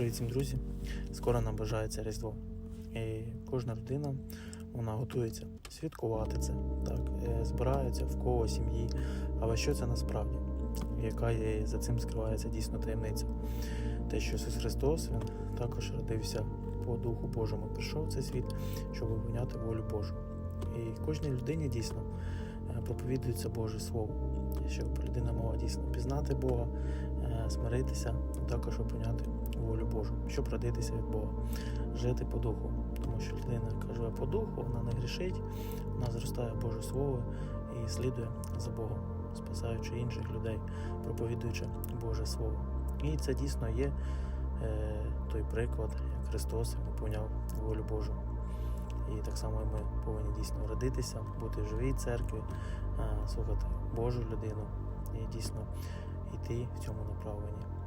Привіт всім друзі! Скоро наближається Різдво. І кожна людина вона готується святкувати це, так, е, збирається в кого сім'ї. Але що це насправді? Яка є, за цим скривається дійсно таємниця? Те, що Ісус Христос Він також родився по Духу Божому, прийшов в цей світ, щоб виконати волю Божу. І кожній людині дійсно проповідується Боже Слово, щоб людина могла дійсно пізнати Бога, е, смиритися, а також виконати волю Божу, щоб родитися від Бога, жити по духу. Тому що людина, яка по духу, вона не грішить, вона зростає Боже Слово і слідує за Богом, спасаючи інших людей, проповідуючи Боже Слово. І це дійсно є е, той приклад, як Христос виповняв волю Божу. І так само ми повинні дійсно родитися, бути в живій церкві, е, слухати Божу людину і дійсно йти в цьому направленні.